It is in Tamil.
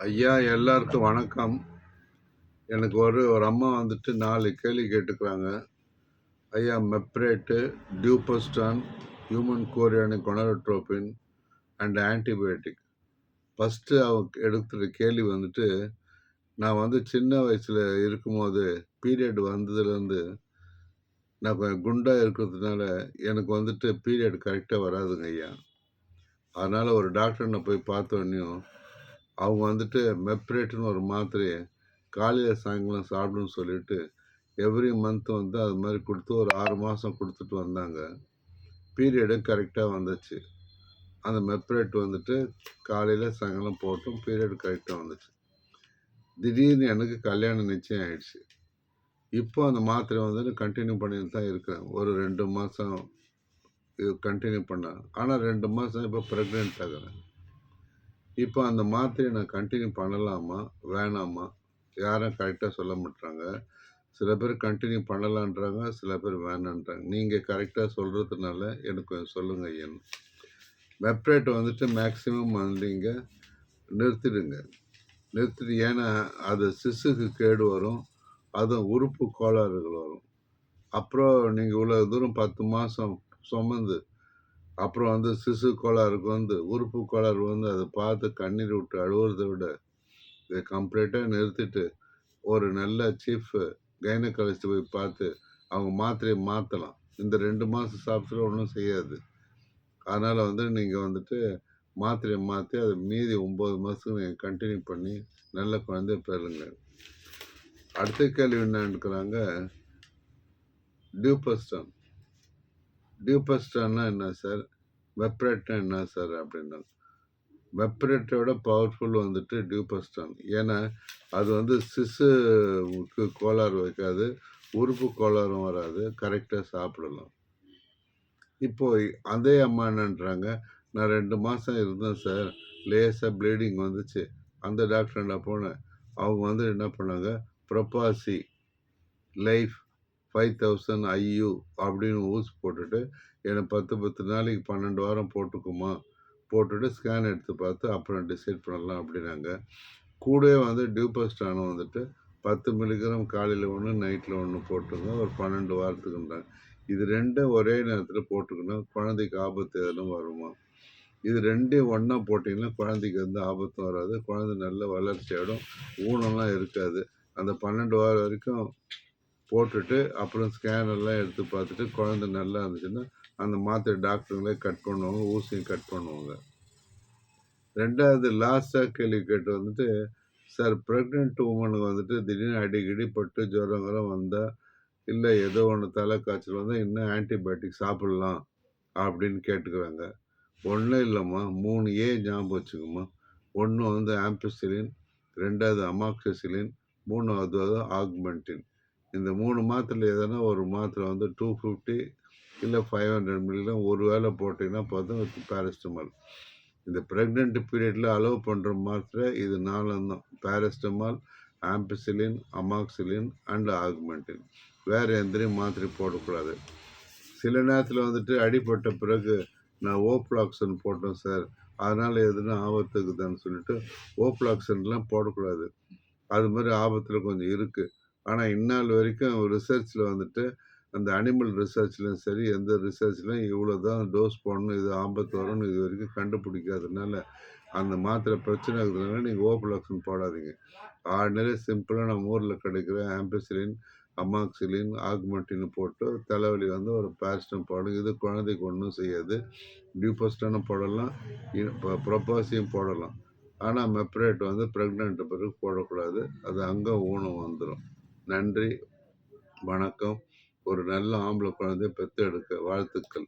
ஐயா எல்லாருக்கும் வணக்கம். எனக்கு ஒரு ஒரு அம்மா வந்துட்டு நாலு கேள்வி கேட்டுக்கிறாங்க. ஐயா Meprate Duphaston human chorionic gonadotropin and antibiotic. First அவங்க எடுத்துகிற கேள்வி வந்துட்டு நான் வந்து சின்ன வயசில் இருக்கும்போது பீரியட் வந்ததுலேருந்து நான் கொஞ்சம் குண்டாக இருக்கிறதுனால எனக்கு வந்துட்டு பீரியட் கரெக்டாக வராதுங்க ஐயா. அதனால் ஒரு டாக்டர்னை போய் பார்த்தோன்னையும் அவங்க வந்துட்டு மெப்ரேட்டுன்னு ஒரு மாத்திரையை காலையில் சாயங்காலம் சாப்பிடுன்னு சொல்லிட்டு எவ்ரி மந்த் வந்து அது மாதிரி கொடுத்து ஒரு ஆறு மாதம் கொடுத்துட்டு வந்தாங்க. பீரியடு கரெக்டாக வந்துச்சு. அந்த மெப்ரேட் வந்துட்டு காலையில் சாயங்காலம் போட்டும் பீரியட் கரெக்டாக வந்துச்சு. திடீர்னு எனக்கு கல்யாணம் நிச்சயம் ஆயிடுச்சு. இப்போ அந்த மாத்திரை வந்துட்டு கண்டினியூ பண்ணிட்டு தான் இருக்கிறேன். ஒரு ரெண்டு மாதம் இது கண்டினியூ பண்ணேன் ஆனால் ரெண்டு மாதம் இப்போ ப்ரெக்னென்ட் ஆகிறேன். இப்போ அந்த மாத்திரையை நான் கண்டினியூ பண்ணலாமா? வேணாமா? யாரும் கரெக்டாக சொல்ல மாட்டாங்க சில பேர் கண்டினியூ பண்ணலான்றாங்க சில பேர் வேணான்றாங்க. நீங்கள் கரெக்டாக சொல்கிறதுனால எனக்கு கொஞ்சம் சொல்லுங்கள் ஐயன். வெப்ரேட் வந்துட்டு மேக்ஸிமம் வந்து இங்கே நிறுத்திடுங்க. நிறுத்திட்டு ஏன்னா அது சிசுக்கு கேடு வரும் அதுவும் உறுப்பு கோளாறுகள் வரும். அப்புறம் நீங்கள் இவ்வளோ தூரம் பத்து மாதம் சுமந்து அப்புறம் வந்து சிசு கோளாறுக்கு வந்து உறுப்பு கோளாறு வந்து அதை பார்த்து கண்ணீர் விட்டு அழுவுறதை விட இதை கம்ப்ளீட்டாக நிறுத்திட்டு ஒரு நல்ல சீஃப் கைனகாலஜிஸ்ட் போய் பார்த்து அவங்க மாத்திரையை மாற்றலாம் இந்த ரெண்டு மாதம் சாப்பிட்டு ஒன்றும் செய்யாது. அதனால் வந்து நீங்கள் வந்துட்டு மாத்திரையை மாற்றி அதை மீதி ஒம்பது மாதத்துக்கு நீங்கள் கண்டினியூ பண்ணி நல்ல குழந்தைய பெறுங்க. அடுத்த கேள்வி என்னன்னுக்குறாங்க டியூபஸ்டன் டியூபஸ்டான்னா என்ன சார் வெப்ரேட்னா என்ன சார் அப்படின்னா வெப்ரேட்டோட பவர்ஃபுல் வந்துட்டு டியூபஸ்டான் ஏன்னா அது வந்து சிசுக்கு கோளாறு வைக்காது உறுப்பு கோளாறும் வராது கரெக்டாக சாப்பிடலாம். இப்போது அதே அம்மா என்னன்றாங்க நான் ரெண்டு மாதம் இருந்தேன் சார் லேசாக ப்ளீடிங் வந்துச்சு. அந்த டாக்டர் நான் போனேன். அவங்க வந்து என்ன பண்ணாங்க? Profasi life five thousand IU அப்படின்னு ஊசி போட்டுட்டு எனக்கு பத்து பத்து நாளைக்கு பன்னெண்டு வாரம் போட்டுக்குமா? போட்டுட்டு ஸ்கேன் எடுத்து பார்த்து அப்புறம் டிசைட் பண்ணலாம் அப்படின்னாங்க. கூடவே வந்து டியூபஸ்டானும் வந்துட்டு பத்து மில்லிகிராம் காலையில் ஒன்று நைட்டில் ஒன்று போட்டுங்க ஒரு பன்னெண்டு வாரத்துக்குன்றாங்க இது ரெண்டும் ஒரே நேரத்தில் போட்டுக்கணும் குழந்தைக்கு ஆபத்து எதுவும் வருமா? இது ரெண்டையும் ஒன்றா போட்டிங்கன்னா குழந்தைக்கு வந்து ஆபத்தும் வராது. குழந்தை நல்ல வளர்ச்சியோடும் ஊனம்லாம் இருக்காது. அந்த பன்னெண்டு வாரம் வரைக்கும் போட்டுட்டு அப்புறம் ஸ்கேனெல்லாம் எடுத்து பார்த்துட்டு குழந்த நல்லா இருந்துச்சுன்னா அந்த மாத்திரை டாக்டருங்களே கட் பண்ணுவாங்க ஊசியும் கட் பண்ணுவாங்க. ரெண்டாவது லாஸ்ட்டாக கேள்வி கேட்டு வந்துட்டு சார் ப்ரெக்னென்ட் உமனுக்கு வந்துட்டு திடீர்னு அடிக்கடி பட்டு ஜுரங்கெல்லாம் வந்தால் இல்லை ஏதோ ஒன்று தலை காய்ச்சல் வந்தால் இன்னும் ஆன்டிபயோட்டிக் சாப்பிட்லாம் அப்படின்னு கேட்டுக்கிறாங்க. ஒன்றும் இல்லைம்மா மூணு ஏ ஞாபகம் வச்சுக்கோம்மா. ஒன்று வந்து ஆம்பிசிலின் ரெண்டாவது அமாக்சிசிலின் மூணாவது ஆக்மெண்டின் இந்த மூணு மாத்திரையில் எதனா ஒரு மாத்திரை வந்து டூ ஃபிஃப்டி இல்லை ஃபைவ் ஹண்ட்ரட் மில்லிலாம் ஒரு வேளை போட்டிங்கன்னா பார்த்தா பேரஸ்டமால் இந்த ப்ரெக்னென்ட் பீரியடில் அலோவ் பண்ணுற மாத்திரை இது நாலும் தான். Paracetamol ampicillin amoxicillin and augmentin வேறு எந்திரையும் மாத்திரை போடக்கூடாது. சில நேரத்தில் வந்துட்டு அடிப்பட்ட பிறகு நான் ஓப்ளாக்சன் போட்டேன் சார். அதனால் எதுனா ஆபத்துக்குதான்னு சொல்லிட்டு ஓப்ளாக்சன்லாம் போடக்கூடாது. அது மாதிரி ஆபத்தில் கொஞ்சம் இருக்குது ஆனால் இந்நாள் வரைக்கும் ரிசர்ச்சில் வந்துட்டு அந்த அனிமல் ரிசர்ச்லையும் சரி எந்த ரிசர்ச்லையும் இவ்வளோ தான் டோஸ் போடணும் இது ஆபத்து வரும்னு இது வரைக்கும் கண்டுபிடிக்காததுனால அந்த மாத்திரை பிரச்சனை இருக்கிறதுனால நீங்கள் ஓப்லாக்சின் போடாதீங்க. ஆர்டினரி சிம்பிளாக நம்ம ஊரில் கிடைக்கிற ஆம்பிசிலின் அமாக்சிலின் ஆக்மெண்டின் போட்டு தலைவலி வந்து ஒரு பேரஸ்டம் போடும் இது குழந்தைக்கு ஒன்றும் செய்யாது. டியூபஸ்டனும் போடலாம் ப்ரொபாசியும் போடலாம். ஆனால் மெப்ரேட் வந்து ப்ரெக்னென்ட் பிறகு போடக்கூடாது. அது அங்கே ஊனம் வந்துடும் நன்றி வணக்கம். ஒரு நல்ல ஆம்பளை குழந்தைய பெற்று எடுக்க வாழ்த்துக்கள்.